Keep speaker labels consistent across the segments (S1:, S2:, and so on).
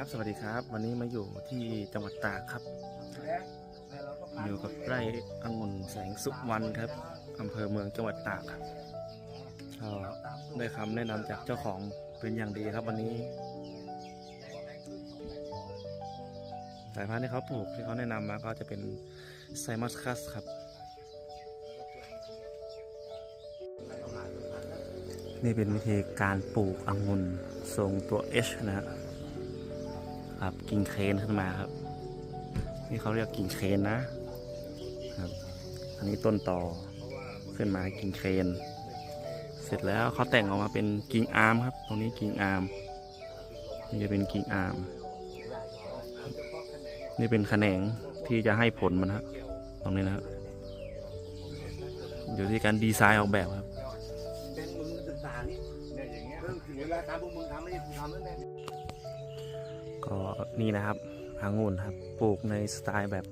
S1: ครับ สวัสดีครับ วันนี้มาอยู่ที่จังหวัดตากครับ อยู่กับไร่องุ่นแสงสุวรรณครับอำเภอเมืองจังหวัดตากครับก็ได้คำแนะนำจากเจ้าของเป็นอย่างดีครับ วันนี้ สายพันธุ์ที่เขาปลูกที่เขาแนะนำมาก็จะเป็นไซมัสคัสครับ นี่เป็นวิธีการปลูกองุ่นทรงตัว H นะครับ ครับกิ่งเคนขึ้นมาครับ นี่เขาเรียกกิ่งเคนนะครับอันนี้ต้นต่อขึ้นมากิ่งเคนเสร็จแล้วเขาแต่งออกมาเป็นกิ่งอาร์มครับ ตรงนี้กิ่งอาร์มนี่จะเป็นกิ่งอาร์มนี่เป็นแขนงที่จะให้ผลมันครับตรงนี้นะครับอยู่ที่การดีไซน์ออกแบบครับ
S2: เป็นมึงศึกษานี่เนี่ยอย่างเงี้ยเรื่องถึงเวลาตามพวกมึงทำไม่ใช่กูทำแล้วแน่
S1: ก็นี่นะครับองุ่นครับปลูกในสไตล์แบบ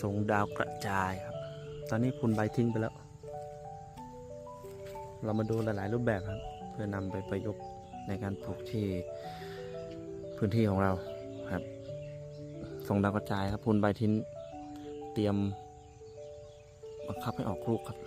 S1: ทรงดาวกระจายครับ ตอนนี้คุณใบทิ้งไปแล้ว เรามาดูหลาย ๆ รูปแบบครับ เพื่อนำไปประยุกต์ในการปลูกที่พื้นที่ของเราครับทรงดาวกระจายครับคุณใบทิ้งเตรียมบังคับให้ออกลูกครับ